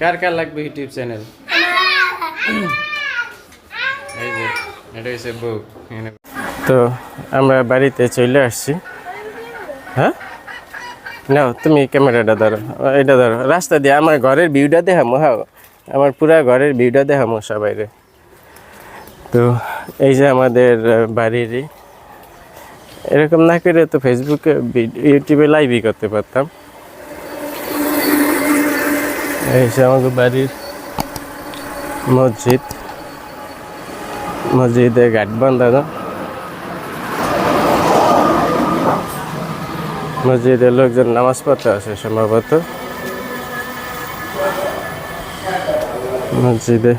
কার কার লাগবে YouTube channel তো আমরা বাড়িতে চলে আসছি। হ্যাঁ? নাও, তুমি ক্যামেরাটা ধরো। এটা ধরো, রাস্তা দিয়ে আমার ঘরের ভিউটা দেখামো হ্যাঁ? আমার পুরা ঘরের ভিউটা দেখামো সবাইরে তো এই যে আমাদের বাড়িরই এরকম না করে তো ফেসবুকে ইউটিউবে লাইভই করতে পারতাম। এই যে আমাদের বাড়ির মসজিদ। মসজিদে গাট বান্ধানো মসজিদে লোকজন নামাজ পড়তে আসে সম্ভবত। মসজিদে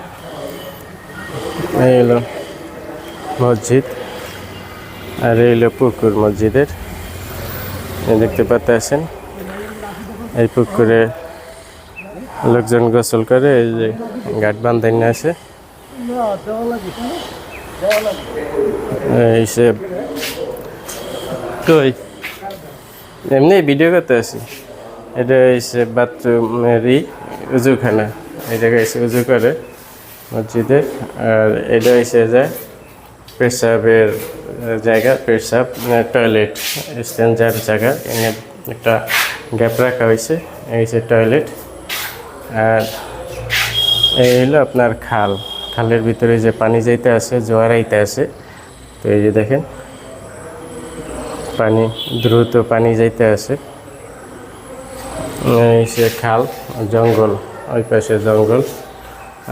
এই হলো মসজিদ। আর এই হলো পুকুর মসজিদের। দেখতে পাচ্ছেন এই পুকুরে লোকজন গোসল করে এই যে ঘাট বান্ধাই নিয়ে আসে এই কই? এমনি ভিডিও করতে আসি। এটা হচ্ছে বাথরুমেরই উজুখানা। এই জায়গায় এসে উজু করে মসজিদে। আর এটা হচ্ছে যে পেশাবের জায়গা, পেশাব টয়লেট স্ট্যান্ডার জায়গা। এখানে একটা গ্যাপ রাখা হয়েছে। এই টয়লেট আর এই হলো আপনার খাল। খালের ভিতরে যে পানি যাইতে আছে, জোয়ার আইতে আছে। তো এই যে দেখেন, পানি, দ্রুত পানি যাইতে আছে। এই সে খাল, জঙ্গল, ওই পাশে জঙ্গল।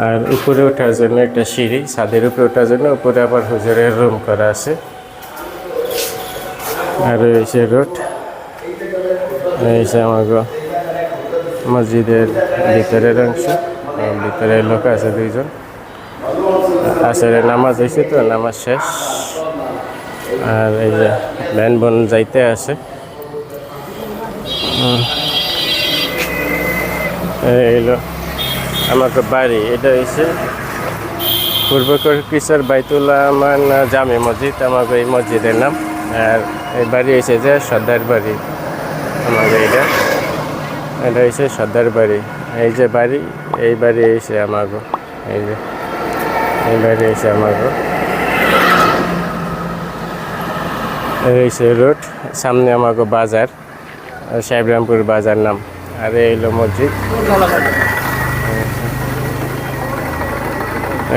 আর উপরে ওঠার জন্য একটা সিঁড়ি, ছাদের উপরে ওঠার জন্য উপরে আবার হুজুরের রুম করা আছে। আর সে রোড। সে আমাকে মসজিদের ভিতরের অংশ আর ভিতরে লোক আছে দুইজন। আসলে নামাজ হয়েছে তো, নামাজ শেষ। আর এই যে ভ্যান বন যাইতে আছে। হুম। এই হলো আমাকে বাড়ি। এটা হয়েছে পূর্ব কিশোর বাইতুল্লাহ আমান জামে মসজিদ আমাকে এই মসজিদের নাম। আর এই বাড়ি হয়েছে যে সর্দার বাড়ি। আমাকে এটা এটা হয়েছে সর্দার বাড়ি। এই যে বাড়ি, এই বাড়ি এসে আমাগো, এই যে, এই বাড়ি এসে আমাগো। এই সে রোড, সামনে আমাগো বাজার, সাহেবরামপুর বাজার নাম। আর এই হলো মসজিদ।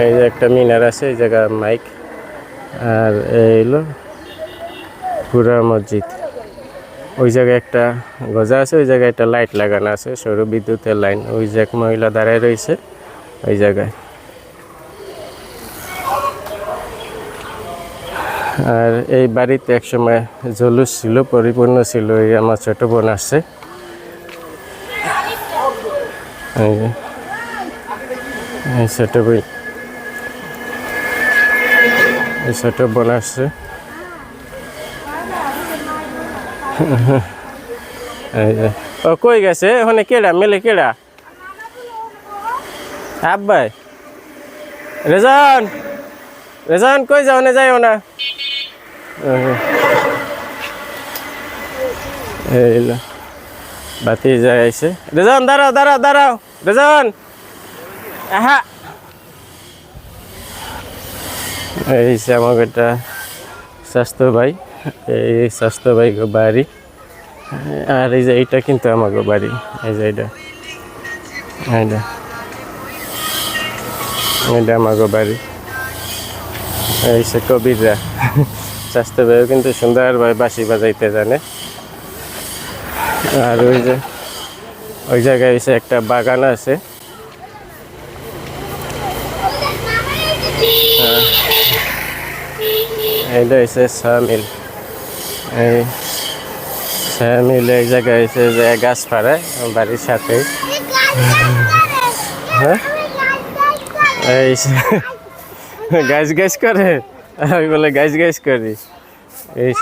এই যে একটা মিনার আছে, এই জায়গা মাইক। আর এই হলো পুরা মসজিদ। ওই জায়গায় একটা গজা আছে, ওই জায়গায় একটা লাইট লাগানো আছে, সরু বিদ্যুতের লাইন ওই যে এক মহিলা দাঁড়ায় রয়েছে ওই জায়গায়। আর এই বাড়িতে একসময় জলুস ছিল, পরিপূর্ণ ছিল এই আমার ছোট বোন আসছে। ছোট বোন। ছোট বোন আসছে এই যে ও, কই গেছে? ওখানে কেডা? মেলে কেডা? আব্বাই। রেজান! রেজান, কই যাও? না যাইও না। এই লো। বাতি যায় আইছে রেজান, দাঁড়াও দাঁড়াও দাঁড়াও। রেজান! আহা! এই সে আমাকে একটা স্বাস্থ্য ভাই। এই স্বাস্থ্য ভাই বাড়ি। আর এই যে এইটা কিন্তু আমাকে বাড়ি। এই যে এইটা। এইটা এটা আমাকে বাড়ি। এই সে কবিররা। স্বাস্থ্য ভাইও কিন্তু সুন্দরভাবে বাঁশি বাজাইতে জানে। আর ওই যে, ওই জায়গায় এসে একটা বাগান আছে। হ্যাঁ। এইটা এসে সামিল। এই মিলে এক জায়গায় এসে যে গাছ ফাড়ায় বাড়ির সাথে। হ্যাঁ? এই গাছ গাছ করে, আমি বলে গাছ গাছ করি। এই